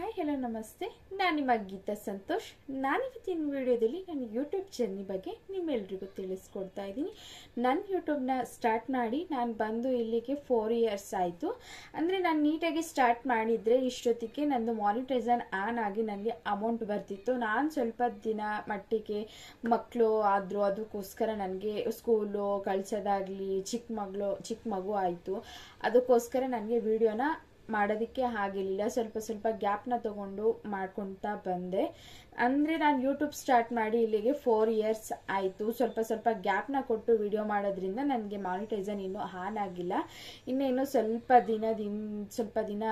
Hi, hello, ನಮಸ್ತೆ. ನಾನು ನಿಮ್ಮ ಗೀತಾ ಸಂತೋಷ್. ನಾನಿವತ್ತಿನ ವಿಡಿಯೋದಲ್ಲಿ ನನ್ನ ಯೂಟ್ಯೂಬ್ ಜರ್ನಿ ಬಗ್ಗೆ ನಿಮ್ಮೆಲ್ರಿಗೂ ತಿಳಿಸ್ಕೊಡ್ತಾ ಇದ್ದೀನಿ. ನನ್ನ ಯೂಟ್ಯೂಬ್ನ ಸ್ಟಾರ್ಟ್ ಮಾಡಿ ನಾನು ಬಂದು ಇಲ್ಲಿಗೆ ಫೋರ್ ಇಯರ್ಸ್ ಆಯಿತು. ಅಂದರೆ ನಾನು ನೀಟಾಗಿ ಸ್ಟಾರ್ಟ್ ಮಾಡಿದರೆ ಇಷ್ಟೊತ್ತಿಗೆ ನನ್ನದು ಮಾನಿಟೈಸನ್ ಆನ್ ಆಗಿ ನನಗೆ ಅಮೌಂಟ್ ಬರ್ತಿತ್ತು. ನಾನು ಸ್ವಲ್ಪ ದಿನ ಮಟ್ಟಿಗೆ ಮಕ್ಕಳು ಆದರೂ ಅದಕ್ಕೋಸ್ಕರ ನನಗೆ ಸ್ಕೂಲು ಕಳ್ಸೋದಾಗಲಿ ಚಿಕ್ಕ ಮಗಳು ಚಿಕ್ಕ ಮಗು ಆಯಿತು. ಅದಕ್ಕೋಸ್ಕರ ನನಗೆ ವಿಡಿಯೋನ ಮಾಡೋದಕ್ಕೆ ಆಗಿರಲಿಲ್ಲ. ಸ್ವಲ್ಪ ಸ್ವಲ್ಪ ಗ್ಯಾಪ್ನ ತಗೊಂಡು ಮಾಡ್ಕೊತಾ ಬಂದೆ. ಅಂದರೆ ನಾನು ಯೂಟ್ಯೂಬ್ ಸ್ಟಾರ್ಟ್ ಮಾಡಿ ಇಲ್ಲಿಗೆ ಫೋರ್ ಇಯರ್ಸ್ ಆಯಿತು. ಸ್ವಲ್ಪ ಸ್ವಲ್ಪ ಗ್ಯಾಪ್ನ ಕೊಟ್ಟು ವಿಡಿಯೋ ಮಾಡೋದ್ರಿಂದ ನನಗೆ ಮಾನಿಟೈಸನ್ ಇನ್ನೂ ಆನ್ ಆಗಿಲ್ಲ. ಇನ್ನು ಇನ್ನೂ ಸ್ವಲ್ಪ ದಿನದಿಂದ ಸ್ವಲ್ಪ ದಿನ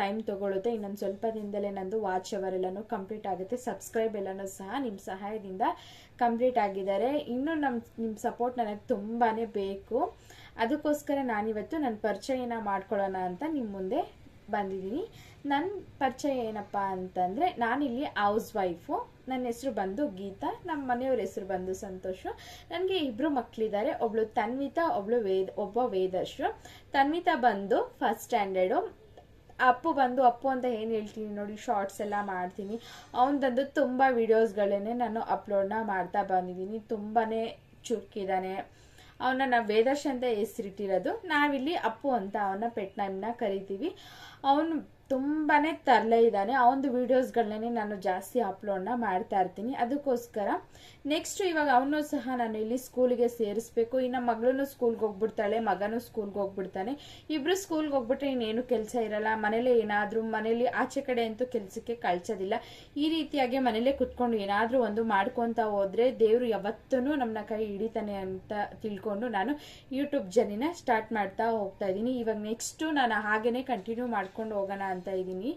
ಟೈಮ್ ತೊಗೊಳುತ್ತೆ. ಇನ್ನೊಂದು ಸ್ವಲ್ಪ ದಿನದಲ್ಲೇ ನಂದು ವಾಚ್ ಅವರ್ ಎಲ್ಲನೂ ಕಂಪ್ಲೀಟ್ ಆಗುತ್ತೆ. ಸಬ್ಸ್ಕ್ರೈಬ್ ಎಲ್ಲನೂ ಸಹ ನಿಮ್ಮ ಸಹಾಯದಿಂದ ಕಂಪ್ಲೀಟ್ ಆಗಿದ್ದಾರೆ. ಇನ್ನೂ ನಮ್ಮ ನಿಮ್ಮ ಸಪೋರ್ಟ್ ನನಗೆ ತುಂಬಾ ಬೇಕು. ಅದಕ್ಕೋಸ್ಕರ ನಾನಿವತ್ತು ನನ್ನ ಪರಿಚಯನ ಮಾಡ್ಕೊಳ್ಳೋಣ ಅಂತ ನಿಮ್ಮ ಮುಂದೆ ಬಂದಿದ್ದೀನಿ. ನನ್ನ ಪರಿಚಯ ಏನಪ್ಪ ಅಂತಂದರೆ, ನಾನಿಲ್ಲಿ ಹೌಸ್ ವೈಫು ನನ್ನ ಹೆಸರು ಬಂದು ಗೀತಾ ನಮ್ಮ ಮನೆಯವ್ರ ಹೆಸರು ಬಂದು ಸಂತೋಷು. ನನಗೆ ಇಬ್ಬರು ಮಕ್ಕಳಿದ್ದಾರೆ ಒಬ್ಳು ತನ್ವಿತಾ, ಒಬ್ಳು ವೇದ, ಒಬ್ಬ ವೇದಶ್ರು ತನ್ವಿತಾ ಬಂದು ಫಸ್ಟ್ ಸ್ಟ್ಯಾಂಡರ್ಡು. ಅಪ್ಪು ಬಂದು, ಅಪ್ಪು ಅಂತ ಏನು ಹೇಳ್ತೀನಿ ನೋಡಿ, ಶಾರ್ಟ್ಸ್ ಎಲ್ಲ ಮಾಡ್ತೀನಿ. ಅವನದಂದು ತುಂಬ ವೀಡಿಯೋಸ್ಗಳನ್ನೇ ನಾನು ಅಪ್ಲೋಡ್ನ ಮಾಡ್ತಾ ಬಂದಿದ್ದೀನಿ. ತುಂಬಾ ಚುರುಕಿದ್ದಾನೆ ಅವನ ನಾವು ವೇದರ್ಶ್ ಅಂತ ಹೆಸರಿಟ್ಟಿರೋದು. ನಾವಿಲ್ಲಿ ಅಪ್ಪು ಅಂತ ಅವನ ಪೆಟ್ ನೇಮ್ನ ಕರಿತೀವಿ. ಅವನು ತುಂಬಾ ತರಲೆ ಇದ್ದಾನೆ. ಅವನದು ವೀಡಿಯೋಸ್ಗಳನ್ನೇ ನಾನು ಜಾಸ್ತಿ ಅಪ್ಲೋಡ್ನ ಮಾಡ್ತಾ ಇರ್ತೀನಿ. ಅದಕ್ಕೋಸ್ಕರ ನೆಕ್ಸ್ಟ್ ಇವಾಗ ಅವನು ಸಹ ನಾನು ಇಲ್ಲಿ ಸ್ಕೂಲಿಗೆ ಸೇರಿಸ್ಬೇಕು. ಇನ್ನು ಮಗಳೂ ಸ್ಕೂಲ್ಗೆ ಹೋಗ್ಬಿಡ್ತಾಳೆ, ಮಗನೂ ಸ್ಕೂಲ್ಗೆ ಹೋಗ್ಬಿಡ್ತಾನೆ. ಇಬ್ರು ಸ್ಕೂಲ್ಗೆ ಹೋಗ್ಬಿಟ್ರೆ ಇನ್ನೇನು ಕೆಲಸ ಇರಲ್ಲ. ಮನೇಲೆ ಏನಾದರೂ, ಮನೇಲಿ ಆಚೆ ಕಡೆ ಅಂತೂ ಕೆಲಸಕ್ಕೆ ಕಳ್ಸೋದಿಲ್ಲ. ಈ ರೀತಿಯಾಗಿ ಮನೇಲೇ ಕುತ್ಕೊಂಡು ಏನಾದರೂ ಒಂದು ಮಾಡ್ಕೊತಾ ಹೋದ್ರೆ ದೇವರು ಯಾವತ್ತೂ ನಮ್ಮನ್ನ ಕೈ ಹಿಡಿತಾನೆ ಅಂತ ತಿಳ್ಕೊಂಡು ನಾನು ಯೂಟ್ಯೂಬ್ ಜರ್ನಿನ ಸ್ಟಾರ್ಟ್ ಮಾಡ್ತಾ ಹೋಗ್ತಾ ಇದ್ದೀನಿ. ಇವಾಗ ನೆಕ್ಸ್ಟು ನಾನು ಹಾಗೇನೇ ಕಂಟಿನ್ಯೂ ಮಾಡ್ಕೊಂಡು ಹೋಗೋಣ ಅಂತ ಇದ್ದೀನಿ.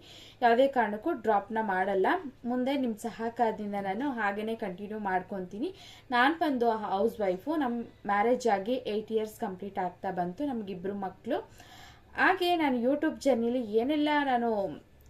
ಯಾವುದೇ ಕಾರಣಕ್ಕೂ ಡ್ರಾಪ್ನ ಮಾಡಲ್ಲ. ಮುಂದೆ ನಿಮ್ಮ ಸಹಕಾರದಿಂದ ನಾನು ಹಾಗೇನೆ ಕಂಟಿನ್ಯೂ ಮಾಡ್ಕೊತೀನಿ. ನಾನು ಬಂದು ಹೌಸ್ ವೈಫು ನಮ್ಮ ಮ್ಯಾರೇಜ್ ಆಗಿ ಏಯ್ಟ್ ಇಯರ್ಸ್ ಕಂಪ್ಲೀಟ್ ಆಗ್ತಾ ಬಂತು ನಮಗಿಬ್ಬರು ಮಕ್ಕಳು ಹಾಗೆ ನಾನು ಯೂಟ್ಯೂಬ್ ಜರ್ನಿಲಿ ಏನೆಲ್ಲ ನಾನು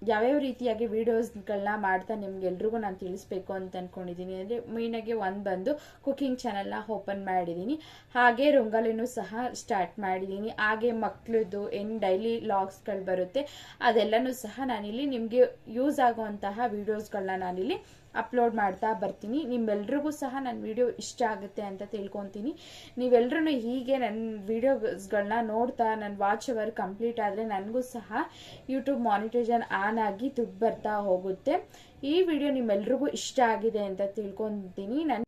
ಯಾವ್ಯಾವ ರೀತಿಯಾಗಿ ವೀಡಿಯೋಸ್ಗಳನ್ನ ಮಾಡ್ತಾ ನಿಮ್ಗೆಲ್ರಿಗೂ ನಾನು ತಿಳಿಸ್ಬೇಕು ಅಂತ ಅನ್ಕೊಂಡಿದ್ದೀನಿ. ಅಂದರೆ ಮೇಯ್ನಾಗಿ ಒಂದು ಬಂದು ಕುಕಿಂಗ್ ಚಾನಲ್ನ ಓಪನ್ ಮಾಡಿದ್ದೀನಿ. ಹಾಗೆ ರಂಗೋಲಿನೂ ಸಹ ಸ್ಟಾರ್ಟ್ ಮಾಡಿದ್ದೀನಿ. ಹಾಗೆ ಮಕ್ಕಳದ್ದು ಏನು ಡೈಲಿ ಲಾಗ್ಸ್ಗಳು ಬರುತ್ತೆ ಅದೆಲ್ಲನೂ ಸಹ ನಾನಿಲ್ಲಿ ನಿಮಗೆ ಯೂಸ್ ಆಗುವಂತಹ ವೀಡಿಯೋಸ್ಗಳನ್ನ ನಾನಿಲ್ಲಿ ಅಪ್ಲೋಡ್ ಮಾಡ್ತಾ ಬರ್ತೀನಿ. ನಿಮ್ಮೆಲ್ರಿಗೂ ಸಹ ನನ್ನ ವಿಡಿಯೋ ಇಷ್ಟ ಆಗುತ್ತೆ ಅಂತ ತಿಳ್ಕೊತೀನಿ. ನೀವೆಲ್ಲರೂ ಹೀಗೆ ನನ್ನ ವಿಡಿಯೋಸ್ಗಳನ್ನ ನೋಡ್ತಾ ನನ್ನ ವಾಚ್ ಅವರ್ ಕಂಪ್ಲೀಟ್ ಆದರೆ ನನಗೂ ಸಹ ಯೂಟ್ಯೂಬ್ ಮಾನಿಟೈಸನ್ ಆನ್ ಆಗಿ ದುಡ್ಡು ಬರ್ತಾ ಹೋಗುತ್ತೆ. ಈ ವಿಡಿಯೋ ನಿಮ್ಮೆಲ್ರಿಗೂ ಇಷ್ಟ ಆಗಿದೆ ಅಂತ ತಿಳ್ಕೊತೀನಿ. ನನ್ನ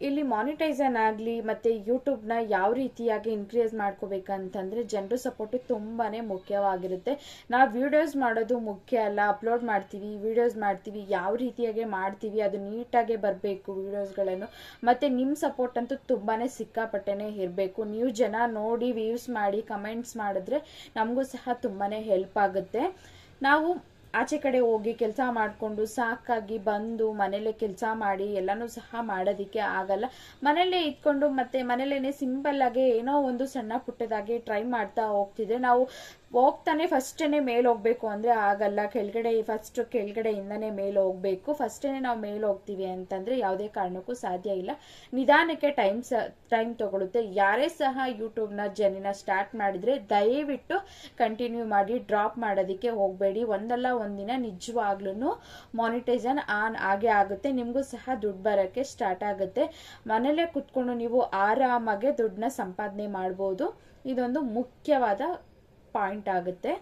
ಇಲ್ಲಿ ಮಾನಿಟೈಸನ್ ಆಗಲಿ ಮತ್ತು ಯೂಟ್ಯೂಬ್ನ ಯಾವ ರೀತಿಯಾಗಿ ಇನ್ಕ್ರೀಸ್ ಮಾಡ್ಕೋಬೇಕಂತಂದರೆ ಜನರ ಸಪೋರ್ಟು ತುಂಬಾ ಮುಖ್ಯವಾಗಿರುತ್ತೆ. ನಾವು ವೀಡಿಯೋಸ್ ಮಾಡೋದು ಮುಖ್ಯ ಅಲ್ಲ ಅಪ್ಲೋಡ್ ಮಾಡ್ತೀವಿ ವೀಡಿಯೋಸ್ ಮಾಡ್ತೀವಿ, ಯಾವ ರೀತಿಯಾಗಿ ಮಾಡ್ತೀವಿ, ಅದು ನೀಟಾಗೆ ಬರಬೇಕು ವೀಡಿಯೋಸ್ಗಳನ್ನು ಮತ್ತು ನಿಮ್ಮ ಸಪೋರ್ಟ್ ಅಂತೂ ತುಂಬಾ ಸಿಕ್ಕಾಪಟ್ಟೆನೇ ಇರಬೇಕು. ನೀವು ಜನ ನೋಡಿ ವ್ಯೂಸ್ ಮಾಡಿ ಕಮೆಂಟ್ಸ್ ಮಾಡಿದ್ರೆ ನಮಗೂ ಸಹ ತುಂಬಾ ಹೆಲ್ಪ್ ಆಗುತ್ತೆ. ನಾವು ಆಚೆ ಕಡೆ ಹೋಗಿ ಕೆಲಸ ಮಾಡಿಕೊಂಡು ಸಾಕಾಗಿ ಬಂದು ಮನೇಲೆ ಕೆಲಸ ಮಾಡಿ ಎಲ್ಲನೂ ಸಹ ಮಾಡೋದಕ್ಕೆ ಆಗಲ್ಲ. ಮನೇಲೇ ಇದ್ಕೊಂಡು ಮತ್ತೆ ಮನೇಲೇ ಸಿಂಪಲ್ ಆಗಿ ಏನೋ ಒಂದು ಸಣ್ಣ ಪುಟ್ಟದಾಗಿ ಟ್ರೈ ಮಾಡ್ತಾ ಹೋಗ್ತಿದ್ರೆ ನಾವು ಹೋಗ್ತಾನೆ ಫಸ್ಟೇ ಮೇಲೆ ಹೋಗ್ಬೇಕು ಅಂದರೆ ಆಗಲ್ಲ. ಕೆಳಗಡೆ, ಫಸ್ಟ್ ಕೆಳಗಡೆಯಿಂದನೇ ಮೇಲೆ ಹೋಗ್ಬೇಕು. ಫಸ್ಟೇ ನಾವು ಮೇಲೆ ಹೋಗ್ತೀವಿ ಅಂತಂದರೆ ಯಾವುದೇ ಕಾರಣಕ್ಕೂ ಸಾಧ್ಯ ಇಲ್ಲ. ನಿಧಾನಕ್ಕೆ ಟೈಮ್ ಸ, ಟೈಮ್ ತಗೊಳುತ್ತೆ. ಯಾರೇ ಸಹ ಯೂಟ್ಯೂಬ್ನ ಜರ್ನಿನ ಸ್ಟಾರ್ಟ್ ಮಾಡಿದರೆ ದಯವಿಟ್ಟು ಕಂಟಿನ್ಯೂ ಮಾಡಿ, ಡ್ರಾಪ್ ಮಾಡೋದಕ್ಕೆ ಹೋಗಬೇಡಿ. ಒಂದಲ್ಲ ಒಂದಿನ ನಿಜವಾಗ್ಲೂ ಮಾನಿಟೈಸನ್ ಆನ್ ಆಗೇ ಆಗುತ್ತೆ. ನಿಮಗೂ ಸಹ ದುಡ್ಡು ಬರೋಕ್ಕೆ ಸ್ಟಾರ್ಟ್ ಆಗುತ್ತೆ. ಮನೇಲೇ ಕುತ್ಕೊಂಡು ನೀವು ಆರಾಮಾಗೆ ದುಡ್ಡನ್ನ ಸಂಪಾದನೆ ಮಾಡ್ಬೋದು. ಇದೊಂದು ಮುಖ್ಯವಾದ ಪಾಯಿಂಟ್ ಆಗುತ್ತೆ.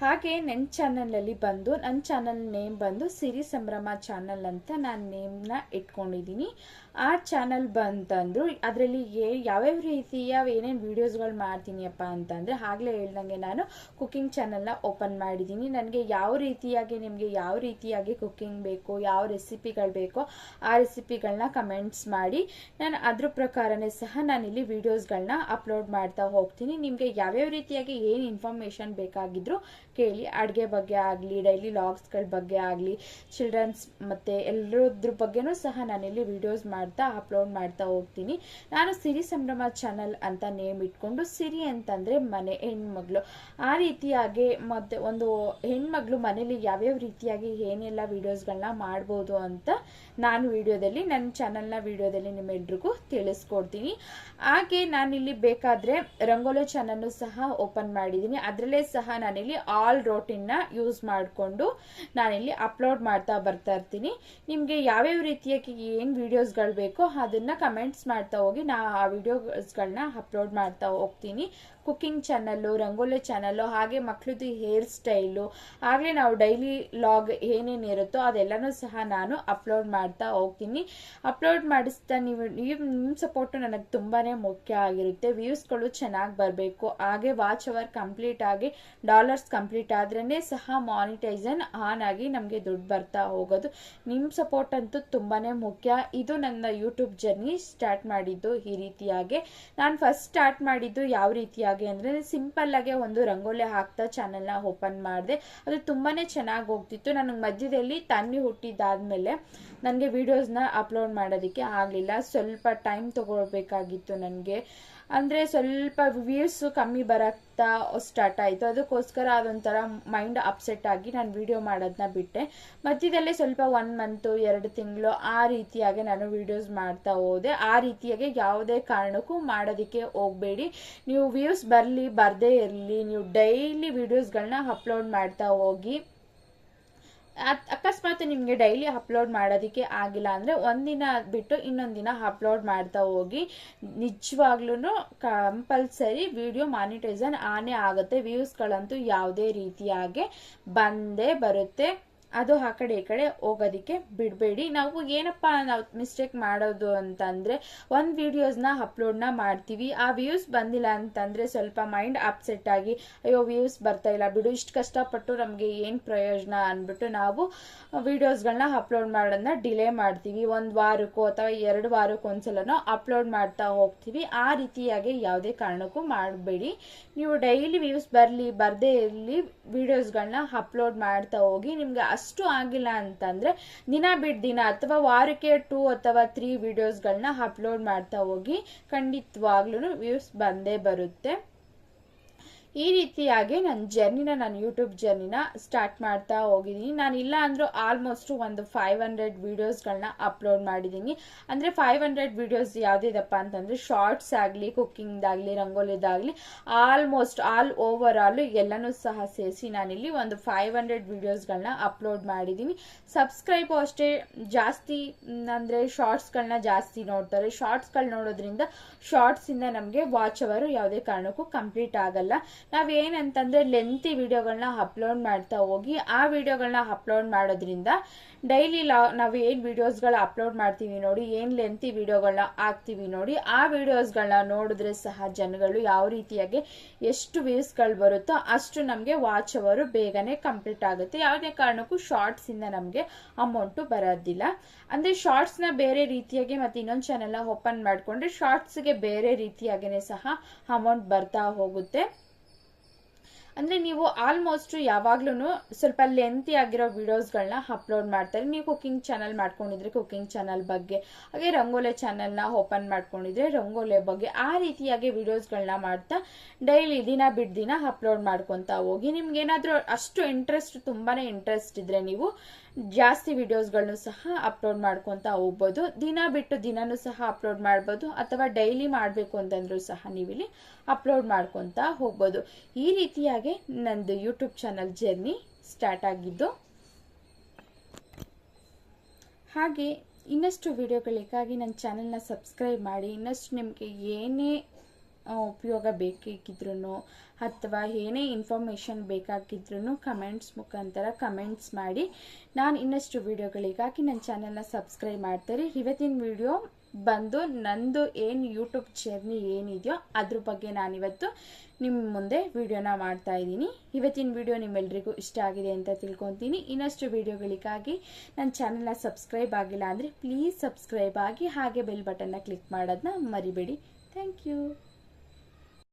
ಹಾಗೆ ನನ್ನ ಚಾನಲಲ್ಲಿ ಬಂದು ನನ್ನ ಚಾನಲ್ ನೇಮ್ ಬಂದು ಸಿರಿ ಸಂಭ್ರಮ ಚಾನಲ್ ಅಂತ ನಾನು ನೇಮ್ನ ಇಟ್ಕೊಂಡಿದ್ದೀನಿ. ಆ ಚಾನಲ್ ಬಂತಂದ್ರು, ಅದರಲ್ಲಿ ಏ, ಯಾವ್ಯಾವ ರೀತಿಯ ಏನೇನು ವೀಡಿಯೋಸ್ಗಳು ಮಾಡ್ತೀನಿಯಪ್ಪ ಅಂತಂದರೆ, ಆಗಲೇ ಹೇಳ್ದಂಗೆ ನಾನು ಕುಕ್ಕಿಂಗ್ ಚಾನಲ್ನ ಓಪನ್ ಮಾಡಿದ್ದೀನಿ. ನನಗೆ ಯಾವ ರೀತಿಯಾಗಿ, ನಿಮಗೆ ಯಾವ ರೀತಿಯಾಗಿ ಕುಕ್ಕಿಂಗ್ ಬೇಕು, ಯಾವ ರೆಸಿಪಿಗಳು ಬೇಕೋ, ಆ ರೆಸಿಪಿಗಳನ್ನ ಕಮೆಂಟ್ಸ್ ಮಾಡಿ, ನಾನು ಅದ್ರ ಪ್ರಕಾರನೇ ಸಹ ನಾನಿಲ್ಲಿ ವೀಡಿಯೋಸ್ಗಳನ್ನ ಅಪ್ಲೋಡ್ ಮಾಡ್ತಾ ಹೋಗ್ತೀನಿ. ನಿಮಗೆ ಯಾವ್ಯಾವ ರೀತಿಯಾಗಿ ಏನು ಇನ್ಫಾರ್ಮೇಷನ್ ಬೇಕಾಗಿದ್ರು ಕೇಳಿ. ಅಡುಗೆ ಬಗ್ಗೆ ಆಗಲಿ ಡೈಲಿ ಲಾಗ್ಸ್ಗಳ ಬಗ್ಗೆ ಆಗಲಿ ಚಿಲ್ಡ್ರನ್ಸ್ ಮತ್ತು ಎಲ್ಲರದ್ರ ಬಗ್ಗೆನೂ ಸಹ ನಾನಿಲ್ಲಿ ವೀಡಿಯೋಸ್ ಮಾಡ್ತಾ ಅಪ್ಲೋಡ್ ಮಾಡ್ತಾ ಹೋಗ್ತೀನಿ. ನಾನು ಸಿರಿ ಸಂಭ್ರಮ ಚಾನಲ್ ಅಂತ ನೇಮ್ ಇಟ್ಕೊಂಡು, ಸಿರಿ ಅಂತಂದರೆ ಮನೆ ಹೆಣ್ಮಗಳು. ಆ ರೀತಿಯಾಗಿ ಮತ್ತು ಒಂದು ಹೆಣ್ಮಗಳು ಮನೇಲಿ ಯಾವ್ಯಾವ ರೀತಿಯಾಗಿ ಏನೆಲ್ಲ ವೀಡಿಯೋಸ್ಗಳನ್ನ ಮಾಡ್ಬೋದು ಅಂತ ನಾನು ವಿಡಿಯೋದಲ್ಲಿ ನನ್ನ ಚಾನಲ್ನ ವಿಡಿಯೋದಲ್ಲಿ ನಿಮ್ಮೆಲ್ರಿಗೂ ತಿಳಿಸ್ಕೊಡ್ತೀನಿ. ಹಾಗೆ ನಾನಿಲ್ಲಿ ಬೇಕಾದರೆ ರಂಗೋಲಿ ಚಾನಲ್ನು ಸಹ ಓಪನ್ ಮಾಡಿದ್ದೀನಿ. ಅದರಲ್ಲೇ ಸಹ ನಾನಿಲ್ಲಿ ಆಲ್ ರೋಟಿನ್ನ ಯೂಸ್ ಮಾಡಿಕೊಂಡು ನಾನಿಲ್ಲಿ ಅಪ್ಲೋಡ್ ಮಾಡ್ತಾ ಬರ್ತಾ ಇರ್ತೀನಿ. ನಿಮಗೆ ಯಾವ್ಯಾವ ರೀತಿಯಾಗಿ ಏನು ವಿಡಿಯೋಸ್ಗಳು ಬೇಕೋ ಅದನ್ನು ಕಮೆಂಟ್ಸ್ ಮಾಡ್ತಾ ಹೋಗಿ ನಾ ಆ ವಿಡಿಯೋಸ್ಗಳನ್ನ ಅಪ್ಲೋಡ್ ಮಾಡ್ತಾ ಹೋಗ್ತೀನಿ. ಕುಕ್ಕಿಂಗ್ ಚಾನಲ್ಲು, ರಂಗೋಲಿ ಚಾನಲ್ಲು, ಹಾಗೆ ಮಕ್ಳದ್ದು ಹೇರ್ ಸ್ಟೈಲು ಹಾಗೆ ನಾವು ಡೈಲಿ ಲಾಗ್ ಏನೇನು ಇರುತ್ತೋ ಅದೆಲ್ಲನೂ ಸಹ ನಾನು ಅಪ್ಲೋಡ್ ಮಾಡ್ತಾ ಹೋಗ್ತೀನಿ. ಅಪ್ಲೋಡ್ ಮಾಡಿಸ್ತಾ ನೀವು ನೀವು, ನಿಮ್ಮ ಸಪೋರ್ಟು ನನಗೆ ತುಂಬಾ ಮುಖ್ಯ ಆಗಿರುತ್ತೆ. ವ್ಯೂಸ್ಗಳು ಚೆನ್ನಾಗಿ ಬರಬೇಕು. ಹಾಗೆ ವಾಚ್ ಅವರ್ ಕಂಪ್ಲೀಟ್ ಆಗಿ, ಡಾಲರ್ಸ್ ಕಂಪ್ಲೀಟ್ ಆದ್ರೇ ಸಹ ಮಾನಿಟೈಸನ್ ಆನ್ ಆಗಿ ನಮಗೆ ದುಡ್ಡು ಬರ್ತಾ ಹೋಗೋದು. ನಿಮ್ಮ ಸಪೋರ್ಟ್ ಅಂತೂ ತುಂಬಾ ಮುಖ್ಯ. ಇದು ನನ್ನ ಯೂಟ್ಯೂಬ್ ಜರ್ನಿ ಸ್ಟಾರ್ಟ್ ಮಾಡಿದ್ದು ಈ ರೀತಿಯಾಗಿ. ನಾನು ಫಸ್ಟ್ ಸ್ಟಾರ್ಟ್ ಮಾಡಿದ್ದು ಯಾವ ರೀತಿಯಾಗಿ ಅಂದರೆ ಸಿಂಪಲ್ ಆಗಿ ಒಂದು ರಂಗೋಲಿ ಹಾಕ್ತಾ ಚಾನೆಲ್ನ ಓಪನ್ ಮಾಡಿದೆ. ಅದು ತುಂಬಾ ಚೆನ್ನಾಗಿ ಹೋಗ್ತಿತ್ತು. ನನಗೆ ಮಧ್ಯದಲ್ಲಿ ತನ್ನಿ ಹುಟ್ಟಿದ್ದಾದ್ಮೇಲೆ ನನಗೆ ವಿಡಿಯೋಸ್ನ ಅಪ್ಲೋಡ್ ಮಾಡೋದಕ್ಕೆ ಆಗಲಿಲ್ಲ. ಸ್ವಲ್ಪ ಟೈಮ್ ತೊಗೊಳ್ಬೇಕಾಗಿತ್ತು ನನಗೆ. ಅಂದರೆ ಸ್ವಲ್ಪ ವ್ಯೂಸು ಕಮ್ಮಿ ಬರತ್ತಾ ಸ್ಟಾರ್ಟ್ ಆಯಿತು. ಅದಕ್ಕೋಸ್ಕರ ಅದೊಂಥರ ಮೈಂಡ್ ಅಪ್ಸೆಟ್ ಆಗಿ ನಾನು ವಿಡಿಯೋ ಮಾಡೋದನ್ನ ಬಿಟ್ಟೆ. ಮಧ್ಯದಲ್ಲೇ ಸ್ವಲ್ಪ ಒನ್ ಮಂತು ಎರಡು ತಿಂಗಳು ಆ ರೀತಿಯಾಗಿ ನಾನು ವೀಡಿಯೋಸ್ ಮಾಡ್ತಾ ಹೋದೆ. ಆ ರೀತಿಯಾಗಿ ಯಾವುದೇ ಕಾರಣಕ್ಕೂ ಮಾಡೋದಕ್ಕೆ ಹೋಗಬೇಡಿ. ನೀವು ವ್ಯೂಸ್ ಬರಲಿ, ಬರದೇ ಇರಲಿ. ನೀವು ಡೈಲಿ ವೀಡಿಯೋಸ್ಗಳನ್ನ ಅಪ್ಲೋಡ್ ಮಾಡ್ತಾ ಹೋಗಿ. ಅಕಸ್ಮಾತ್ ನಿಮಗೆ ಡೈಲಿ ಅಪ್ಲೋಡ್ ಮಾಡೋದಕ್ಕೆ ಆಗಿಲ್ಲ ಅಂದರೆ ಒಂದಿನ ಬಿಟ್ಟು ಇನ್ನೊಂದು ದಿನ ಅಪ್ಲೋಡ್ ಮಾಡ್ತಾ ಹೋಗಿ ನಿಜವಾಗ್ಲೂ ಕಂಪಲ್ಸರಿ ವಿಡಿಯೋ ಮಾನಿಟೈಸನ್ ಆನೇ ಆಗುತ್ತೆ. ವ್ಯೂಸ್ಗಳಂತೂ ಯಾವುದೇ ರೀತಿಯಾಗಿ ಬಂದೇ ಬರುತ್ತೆ. ಅದು ಆ ಕಡೆ ಈ ಕಡೆ ಹೋಗೋದಕ್ಕೆ ಬಿಡಬೇಡಿ. ನಾವು ಏನಪ್ಪ ನಾವು ಮಿಸ್ಟೇಕ್ ಮಾಡೋದು ಅಂತಂದರೆ ಒಂದು ವೀಡಿಯೋಸ್ನ ಅಪ್ಲೋಡ್ನ ಮಾಡ್ತೀವಿ. ಆ ವ್ಯೂಸ್ ಬಂದಿಲ್ಲ ಅಂತಂದರೆ ಸ್ವಲ್ಪ ಮೈಂಡ್ ಅಪ್ಸೆಟ್ ಆಗಿ, ಅಯ್ಯೋ ವ್ಯೂಸ್ ಬರ್ತಾ ಇಲ್ಲ ಬಿಡು, ಇಷ್ಟು ಕಷ್ಟಪಟ್ಟು ನಮಗೆ ಏನು ಪ್ರಯೋಜನ ಅಂದ್ಬಿಟ್ಟು ನಾವು ವೀಡಿಯೋಸ್ಗಳನ್ನ ಅಪ್ಲೋಡ್ ಮಾಡೋದನ್ನ ಡಿಲೇ ಮಾಡ್ತೀವಿ. ಒಂದು ವಾರಕ್ಕೂ ಅಥವಾ ಎರಡು ವಾರಕ್ಕೂ ಒಂದ್ಸಲನೋ ಅಪ್ಲೋಡ್ ಮಾಡ್ತಾ ಹೋಗ್ತೀವಿ. ಆ ರೀತಿಯಾಗಿ ಯಾವುದೇ ಕಾರಣಕ್ಕೂ ಮಾಡಬೇಡಿ. ನೀವು ಡೈಲಿ ವ್ಯೂಸ್ ಬರಲಿ, ಬರದೇ ಇರಲಿ ವೀಡಿಯೋಸ್ಗಳನ್ನ ಅಪ್ಲೋಡ್ ಮಾಡ್ತಾ ಹೋಗಿ ನಿಮಗೆ ಅಷ್ಟು ಆಗಿಲ್ಲ ಅಂತಂದ್ರೆ ದಿನ ಬಿಡ್ ದಿನ ಅಥವಾ ವಾರಕ್ಕೆ ಟೂ ಅಥವಾ ತ್ರೀ ವಿಡಿಯೋಸ್ಗಳನ್ನ ಅಪ್ಲೋಡ್ ಮಾಡ್ತಾ ಹೋಗಿ ಖಂಡಿತವಾಗ್ಲೂ ವ್ಯೂಸ್ ಬಂದೇ ಬರುತ್ತೆ. ಈ ರೀತಿಯಾಗಿ ನನ್ನ ಜರ್ನಿನ ನಾನು ಯೂಟ್ಯೂಬ್ ಜರ್ನಿನ ಸ್ಟಾರ್ಟ್ ಮಾಡ್ತಾ ಹೋಗಿದ್ದೀನಿ ನಾನು ಇಲ್ಲ ಅಂದರೂ ಆಲ್ಮೋಸ್ಟ್ ಒಂದು ಫೈವ್ ಹಂಡ್ರೆಡ್ ವೀಡಿಯೋಸ್ಗಳನ್ನ ಅಪ್ಲೋಡ್ ಮಾಡಿದ್ದೀನಿ ಅಂದರೆ ಫೈವ್ ಹಂಡ್ರೆಡ್ ವೀಡಿಯೋಸ್ ಯಾವುದಿದಪ್ಪ ಅಂತಂದರೆ ಶಾರ್ಟ್ಸ್ ಆಗಲಿ ಕುಕ್ಕಿಂಗ್ದಾಗಲಿ ರಂಗೋಲಿದಾಗಲಿ ಆಲ್ಮೋಸ್ಟ್ ಆಲ್ ಓವರ್ ಆಲ್ ಎಲ್ಲನೂ ಸಹ ಸೇರಿಸಿ ನಾನಿಲ್ಲಿ ಒಂದು ಫೈವ್ ಹಂಡ್ರೆಡ್ ವೀಡಿಯೋಸ್ಗಳನ್ನ ಅಪ್ಲೋಡ್ ಮಾಡಿದ್ದೀನಿ ಸಬ್ಸ್ಕ್ರೈಬು ಅಷ್ಟೇ ಜಾಸ್ತಿ, ಅಂದರೆ ಶಾರ್ಟ್ಸ್ಗಳನ್ನ ಜಾಸ್ತಿ ನೋಡ್ತಾರೆ. ಶಾರ್ಟ್ಸ್ಗಳು ನೋಡೋದ್ರಿಂದ ಶಾರ್ಟ್ಸಿಂದ ನಮಗೆ ವಾಚ್ ಅವರು ಯಾವುದೇ ಕಾರಣಕ್ಕೂ ಕಂಪ್ಲೀಟ್ ಆಗಲ್ಲ. ನಾವೇನಂತಂದ್ರೆ ಲೆಂತಿ ವೀಡಿಯೋಗಳನ್ನ ಅಪ್ಲೋಡ್ ಮಾಡ್ತಾ ಹೋಗಿ, ಆ ವೀಡಿಯೋಗಳನ್ನ ಅಪ್ಲೋಡ್ ಮಾಡೋದ್ರಿಂದ ಡೈಲಿ ಲಾ ನಾವು ಏನು ವೀಡಿಯೋಸ್ಗಳು ಅಪ್ಲೋಡ್ ಮಾಡ್ತೀವಿ ನೋಡಿ, ಏನು ಲೆಂತಿ ವೀಡಿಯೋಗಳನ್ನ ಹಾಕ್ತೀವಿ ನೋಡಿ, ಆ ವೀಡಿಯೋಸ್ಗಳನ್ನ ನೋಡಿದ್ರೆ ಸಹ ಜನಗಳು ಯಾವ ರೀತಿಯಾಗಿ ಎಷ್ಟು ವ್ಯೂಸ್ಗಳು ಬರುತ್ತೋ ಅಷ್ಟು ನಮಗೆ ವಾಚ್ ಅವರು ಬೇಗನೆ ಕಂಪ್ಲೀಟ್ ಆಗುತ್ತೆ. ಯಾವುದೇ ಕಾರಣಕ್ಕೂ ಶಾರ್ಟ್ಸಿಂದ ನಮಗೆ ಅಮೌಂಟು ಬರೋದಿಲ್ಲ. ಅಂದರೆ ಶಾರ್ಟ್ಸ್ನ ಬೇರೆ ರೀತಿಯಾಗಿ ಮತ್ತು ಇನ್ನೊಂದು ಚಾನೆಲ್ನ ಓಪನ್ ಮಾಡಿಕೊಂಡ್ರೆ ಶಾರ್ಟ್ಸ್ಗೆ ಬೇರೆ ರೀತಿಯಾಗಿಯೇ ಸಹ ಅಮೌಂಟ್ ಬರ್ತಾ ಹೋಗುತ್ತೆ. ಅಂದರೆ ನೀವು ಆಲ್ಮೋಸ್ಟು ಯಾವಾಗ್ಲೂ ಸ್ವಲ್ಪ ಲೆಂತಿ ಆಗಿರೋ ವಿಡಿಯೋಸ್ಗಳನ್ನ ಅಪ್ಲೋಡ್ ಮಾಡ್ತಾರೆ. ನೀವು ಕುಕ್ಕಿಂಗ್ ಚಾನಲ್ ಮಾಡ್ಕೊಂಡಿದ್ರೆ ಕುಕ್ಕಿಂಗ್ ಚಾನಲ್ ಬಗ್ಗೆ, ಹಾಗೆ ರಂಗೋಲೆ ಚಾನಲ್ನ ಓಪನ್ ಮಾಡ್ಕೊಂಡಿದ್ರೆ ರಂಗೋಲೆ ಬಗ್ಗೆ ಆ ರೀತಿಯಾಗಿ ವಿಡಿಯೋಸ್ಗಳನ್ನ ಮಾಡ್ತಾ ಡೈಲಿ ದಿನ ಬಿಟ್ಟು ದಿನ ಅಪ್ಲೋಡ್ ಮಾಡ್ಕೊತಾ ಹೋಗಿ. ನಿಮ್ಗೆ ಏನಾದರೂ ಅಷ್ಟು ಇಂಟ್ರೆಸ್ಟ್ ತುಂಬಾ ಇಂಟ್ರೆಸ್ಟ್ ಇದ್ರೆ ನೀವು ಜಾಸ್ತಿ ವಿಡಿಯೋಸ್ಗಳನ್ನು ಸಹ ಅಪ್ಲೋಡ್ ಮಾಡ್ಕೊತಾ ಹೋಗ್ಬೋದು. ದಿನ ಬಿಟ್ಟು ದಿನನೂ ಸಹ ಅಪ್ಲೋಡ್ ಮಾಡ್ಬೋದು ಅಥವಾ ಡೈಲಿ ಮಾಡಬೇಕು ಅಂತಂದ್ರೂ ಸಹ ನೀವಿಲ್ಲಿ ಅಪ್ಲೋಡ್ ಮಾಡ್ಕೊತಾ ಹೋಗ್ಬೋದು. ಈ ರೀತಿಯಾಗಿ ನಂದು ಯೂಟ್ಯೂಬ್ ಚಾನಲ್ ಜರ್ನಿ ಸ್ಟಾರ್ಟ್ ಆಗಿದ್ದು. ಹಾಗೆ ಇನ್ನಷ್ಟು ವಿಡಿಯೋಗಳಿಗಾಗಿ ನನ್ನ ಚಾನಲ್ನ ಸಬ್ಸ್ಕ್ರೈಬ್ ಮಾಡಿ. ಇನ್ನಷ್ಟು ನಿಮಗೆ ಏನೇ ಉಪಯೋಗ ಬೇಕಿದ್ರೂ ಅಥವಾ ಏನೇ ಇನ್ಫಾರ್ಮೇಷನ್ ಬೇಕಾಗಿದ್ರೂ ಕಮೆಂಟ್ಸ್ ಮುಖಾಂತರ ಕಮೆಂಟ್ಸ್ ಮಾಡಿ. ನಾನು ಇನ್ನಷ್ಟು ವೀಡಿಯೋಗಳಿಗಾಗಿ ನನ್ನ ಚಾನಲ್ನ ಸಬ್ಸ್ಕ್ರೈಬ್ ಮಾಡ್ತಾರೆ. ಇವತ್ತಿನ ವಿಡಿಯೋ ಬಂದು ನಂದು ಏನು ಯೂಟ್ಯೂಬ್ ಜರ್ನಿ ಏನಿದೆಯೋ ಅದ್ರ ಬಗ್ಗೆ ನಾನಿವತ್ತು ನಿಮ್ಮ ಮುಂದೆ ವಿಡಿಯೋನ ಮಾಡ್ತಾ ಇದ್ದೀನಿ. ಇವತ್ತಿನ ವಿಡಿಯೋ ನಿಮ್ಮೆಲ್ರಿಗೂ ಇಷ್ಟ ಆಗಿದೆ ಅಂತ ತಿಳ್ಕೊತೀನಿ. ಇನ್ನಷ್ಟು ವಿಡಿಯೋಗಳಿಗಾಗಿ ನನ್ನ ಚಾನೆಲ್ನ ಸಬ್ಸ್ಕ್ರೈಬ್ ಆಗಿಲ್ಲ ಅಂದರೆ ಪ್ಲೀಸ್ ಸಬ್ಸ್ಕ್ರೈಬ್ ಆಗಿ ಹಾಗೆ ಬೆಲ್ ಬಟನ್ನ ಕ್ಲಿಕ್ ಮಾಡೋದನ್ನ ಮರಿಬೇಡಿ. Thank you